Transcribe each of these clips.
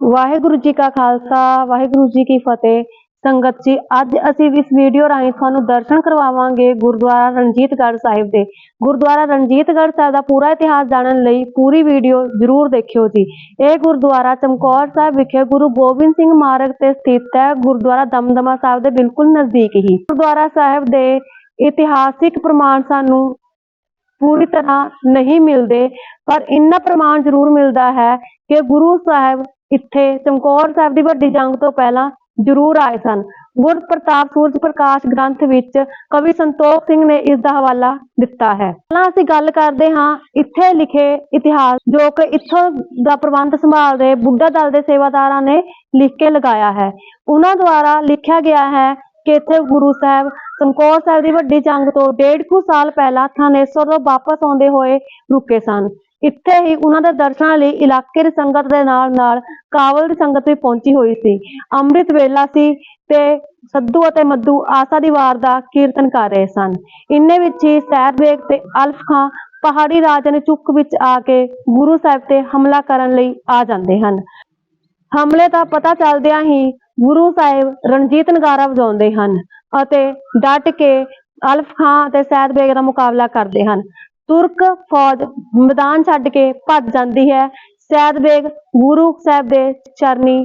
ਵਾਹਿਗੁਰੂ ਜੀ ਕਾ ਖਾਲਸਾ, ਵਾਹਿਗੁਰੂ ਜੀ ਕੀ ਫਤਿਹ। ਸੰਗਤ ਜੀ, ਅੱਜ ਅਸੀਂ ਇਸ ਵੀਡੀਓ ਰਾਹੀਂ ਤੁਹਾਨੂੰ ਦਰਸ਼ਨ ਕਰਵਾਵਾਂਗੇ ਗੁਰਦੁਆਰਾ ਰਣਜੀਤਗੜ੍ਹ ਸਾਹਿਬ ਦੇ। ਗੁਰਦੁਆਰਾ ਰਣਜੀਤਗੜ੍ਹ ਸਾਹਿਬ ਦਾ ਪੂਰਾ ਇਤਿਹਾਸ ਜਾਣਨ ਲਈ ਪੂਰੀ ਵੀਡੀਓ ਜ਼ਰੂਰ ਦੇਖਿਓ ਜੀ। ਇਹ ਗੁਰਦੁਆਰਾ ਚਮਕੌਰ ਸਾਹਿਬ ਵਿਖੇ ਗੁਰੂ ਗੋਬਿੰਦ ਸਿੰਘ ਮਾਰਗ ਤੇ ਸਥਿਤ ਹੈ। ਗੁਰਦੁਆਰਾ ਦਮਦਮਾ ਸਾਹਿਬ ਦੇ ਬਿਲਕੁਲ ਨਜ਼ਦੀਕ ਹੀ। ਗੁਰਦੁਆਰਾ ਸਾਹਿਬ ਦੇ ਇਤਿਹਾਸਿਕ ਪ੍ਰਮਾਣ ਸਾਨੂੰ ਪੂਰੀ ਤਰ੍ਹਾਂ ਨਹੀਂ ਮਿਲਦੇ, ਪਰ ਇੰਨਾ ਪ੍ਰਮਾਣ ਜ਼ਰੂਰ ਮਿਲਦਾ ਹੈ ਕਿ ਗੁਰੂ ਸਾਹਿਬ ਇੱਥੇ ਚਮਕੌਰ ਸਾਹਿਬ ਦੀ ਵੱਡੀ ਜੰਗ ਤੋਂ ਪਹਿਲਾਂ ਜ਼ਰੂਰ ਆਏ ਸਨ। ਗੁਰ ਪ੍ਰਤਾਪ ਸੂਰਜ ਪ੍ਰਕਾਸ਼ ਗ੍ਰੰਥ ਵਿੱਚ ਕਵੀ ਸੰਤੋਖ ਸਿੰਘ ਨੇ ਇਸ ਦਾ ਹਵਾਲਾ ਦਿੱਤਾ ਹੈ। ਪਹਿਲਾਂ ਅਸੀਂ ਗੱਲ ਕਰਦੇ ਹਾਂ ਇੱਥੇ ਲਿਖੇ ਇਤਿਹਾਸ ਜੋ ਕਿ ਇੱਥੋਂ ਦਾ ਪ੍ਰਬੰਧ ਸੰਭਾਲਦੇ ਬੁੱਢਾ ਦਲ ਦੇ ਸੇਵਾਦਾਰਾਂ ਨੇ ਲਿਖ ਕੇ ਲਗਾਇਆ ਹੈ। ਉਹਨਾਂ ਦੁਆਰਾ ਲਿਖਿਆ ਗਿਆ ਹੈ ਕਿ ਇੱਥੇ ਗੁਰੂ ਸਾਹਿਬ ਚਮਕੌਰ ਸਾਹਿਬ ਦੀ ਵੱਡੀ ਜੰਗ ਤੋਂ ਡੇਢ ਕੁ ਸਾਲ ਪਹਿਲਾਂ ਥਾਨੇਸਰ ਤੋਂ ਵਾਪਸ ਆਉਂਦੇ ਹੋਏ ਰੁਕੇ ਸਨ। ਇੱਥੇ ਹੀ ਉਹਨਾਂ ਦੇ ਦਰਸ਼ਨਾਂ ਲਈ ਇਲਾਕੇ ਦੀ ਸੰਗਤ ਦੇ ਨਾਲ ਨਾਲ ਕਾਵਲ ਦੀ ਸੰਗਤ ਵੀ ਪਹੁੰਚੀ ਹੋਈ ਸੀ। ਅੰਮ੍ਰਿਤ ਵੇਲਾ ਸੀ ਤੇ ਸੱਧੂ ਅਤੇ ਮੱਧੂ ਆਸਾ ਦੀ ਵਾਰ ਦਾ ਕੀਰਤਨ ਕਰ ਰਹੇ ਸਨ। ਇੰਨੇ ਵਿੱਚ ਹੀ ਸੈਰਬੇਗ ਤੇ ਅਲਫ ਖਾਂ ਪਹਾੜੀ ਰਾਜਾ ਨੇ ਚੁੱਕ ਵਿੱਚ ਆ ਕੇ ਗੁਰੂ ਸਾਹਿਬ ਤੇ ਹਮਲਾ ਕਰਨ ਲਈ ਆ ਜਾਂਦੇ ਹਨ। ਹਮਲੇ ਦਾ ਪਤਾ ਚੱਲਦਿਆਂ ਹੀ ਗੁਰੂ ਸਾਹਿਬ ਰਣਜੀਤ ਨਗਾਰਾ ਵਜਾਉਂਦੇ ਹਨ ਅਤੇ ਡਟ ਕੇ ਅਲਫ ਖਾਂ ਤੇ ਸੈਦ ਬੇਗ ਦਾ ਮੁਕਾਬਲਾ ਕਰਦੇ ਹਨ। ਤੁਰਕ ਫੌਜ ਮੈਦਾਨ ਛੱਡ ਕੇ ਭੱਜ ਜਾਂਦੀ ਹੈ। ਸੈਦ ਬੇਗ ਗੁਰੂ ਸਾਹਿਬ ਦੇ ਚਰਨੀ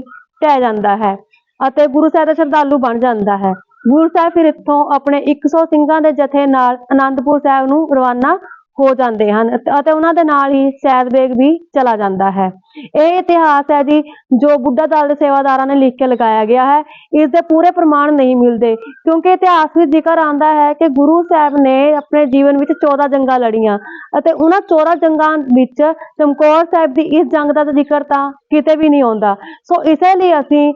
ਢਹਿ ਜਾਂਦਾ ਹੈ ਅਤੇ ਗੁਰੂ ਸਾਹਿਬ ਦਾ ਸ਼ਰਧਾਲੂ ਬਣ ਜਾਂਦਾ ਹੈ। ਗੁਰੂ ਸਾਹਿਬ ਫਿਰ ਇੱਥੋਂ ਆਪਣੇ 100 ਸਿੰਘਾਂ ਦੇ ਜਥੇ ਨਾਲ ਅਨੰਦਪੁਰ ਸਾਹਿਬ ਨੂੰ ਰਵਾਨਾ ਹੋ ਜਾਂਦੇ ਹਨ ਅਤੇ- ਉਹਨਾਂ ਦੇ ਨਾਲ ਹੀ ਸੈਦ ਬੇਗ ਵੀ ਚਲਾ ਜਾਂਦਾ ਹੈ। ਇਹ ਇਤਿਹਾਸ ਹੈ ਜੀ, ਜੋ ਬੁੱਢਾ ਦਲ ਦੇ ਸੇਵਾਦਾਰਾਂ ਨੇ ਲਿਖ ਕੇ ਲਗਾਇਆ ਗਿਆ ਹੈ। ਇਸ ਦੇ ਪੂਰੇ ਪ੍ਰਮਾਣ ਨਹੀਂ ਮਿਲਦੇ, ਕਿਉਂਕਿ ਇਤਿਹਾਸ ਵਿੱਚ ਜ਼ਿਕਰ ਆਉਂਦਾ ਹੈ ਕਿ ਗੁਰੂ ਸਾਹਿਬ ਨੇ ਆਪਣੇ ਜੀਵਨ ਵਿੱਚ 14 ਜੰਗਾਂ ਲੜੀਆਂ ਅਤੇ ਉਹਨਾਂ 14 ਜੰਗਾਂ ਵਿੱਚ ਚਮਕੌਰ ਸਾਹਿਬ ਦੀ ਇਸ ਜੰਗ ਦਾ ਜ਼ਿਕਰ ਤਾਂ ਕਿਤੇ ਵੀ ਨਹੀਂ ਆਉਂਦਾ। ਸੋ ਇਸੇ ਲਈ ਅਸੀਂ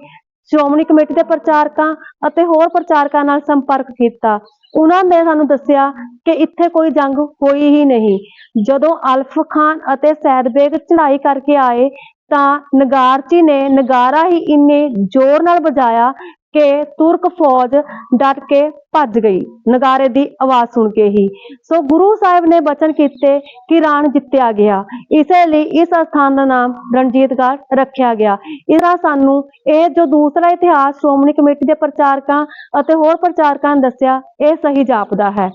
ਸ਼੍ਰੋਮਣੀ ਕਮੇਟੀ ਦੇ ਪ੍ਰਚਾਰਕਾਂ ਅਤੇ ਹੋਰ ਪ੍ਰਚਾਰਕਾਂ ਨਾਲ ਸੰਪਰਕ ਕੀਤਾ। ਉਹਨਾਂ ਨੇ ਸਾਨੂੰ ਦੱਸਿਆ ਕਿ ਇੱਥੇ ਕੋਈ ਜੰਗ ਹੋਈ ਹੀ ਨਹੀਂ। ਜਦੋਂ ਅਲਫ ਖਾਨ ਅਤੇ ਸੈਦਬੇਗ ਚੜ੍ਹਾਈ ਕਰਕੇ ਆਏ ਤਾਂ ਨਗਾਰਚੀ ਨੇ ਨਗਾਰਾ ਹੀ ਇੰਨੇ ਜ਼ੋਰ ਨਾਲ ਵਜਾਇਆ ਕਿ ਤੁਰਕ ਫੌਜ ਡਟ ਕੇ ਭੱਜ ਗਈ। ਨਗਾਰੇ ਦੀ ਆਵਾਜ਼ ਸੁਣ ਕੇ ਹੀ। ਸੋ ਗੁਰੂ ਸਾਹਿਬ ਨੇ ਬਚਨ ਕੀਤੇ ਕਿ ਰਾਣ ਜਿੱਤਿਆ ਗਿਆ। ਇਸੇ ਲਈ ਇਸ ਸਥਾਨ ਦਾ ਨਾਮ ਰਣਜੀਤਗੜ੍ਹ ਰੱਖਿਆ ਗਿਆ। ਇਹਦਾ ਸਾਨੂੰ ਇਹ ਜੋ ਦੂਸਰਾ ਇਤਿਹਾਸ ਸ਼੍ਰੋਮਣੀ ਕਮੇਟੀ ਦੇ ਪ੍ਰਚਾਰਕਾਂ ਅਤੇ ਹੋਰ ਪ੍ਰਚਾਰਕਾਂ ਨੇ ਦੱਸਿਆ, ਇਹ ਸਹੀ ਜਾਪਦਾ ਹੈ।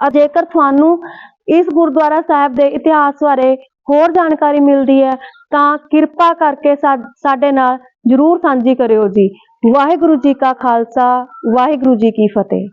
ਅ ਜੇਕਰ ਤੁਹਾਨੂੰ ਇਸ ਗੁਰਦੁਆਰਾ ਸਾਹਿਬ ਦੇ ਇਤਿਹਾਸ ਬਾਰੇ ਹੋਰ ਜਾਣਕਾਰੀ ਮਿਲਦੀ ਹੈ, ਤਾਂ ਕਿਰਪਾ ਕਰਕੇ ਸਾਡੇ ਨਾਲ ਜਰੂਰ ਸਾਂਝੀ ਕਰਿਓ ਜੀ। ਵਾਹਿਗੁਰੂ ਜੀ ਕਾ ਖਾਲਸਾ, ਵਾਹਿਗੁਰੂ ਜੀ ਕੀ ਫਤਿਹ।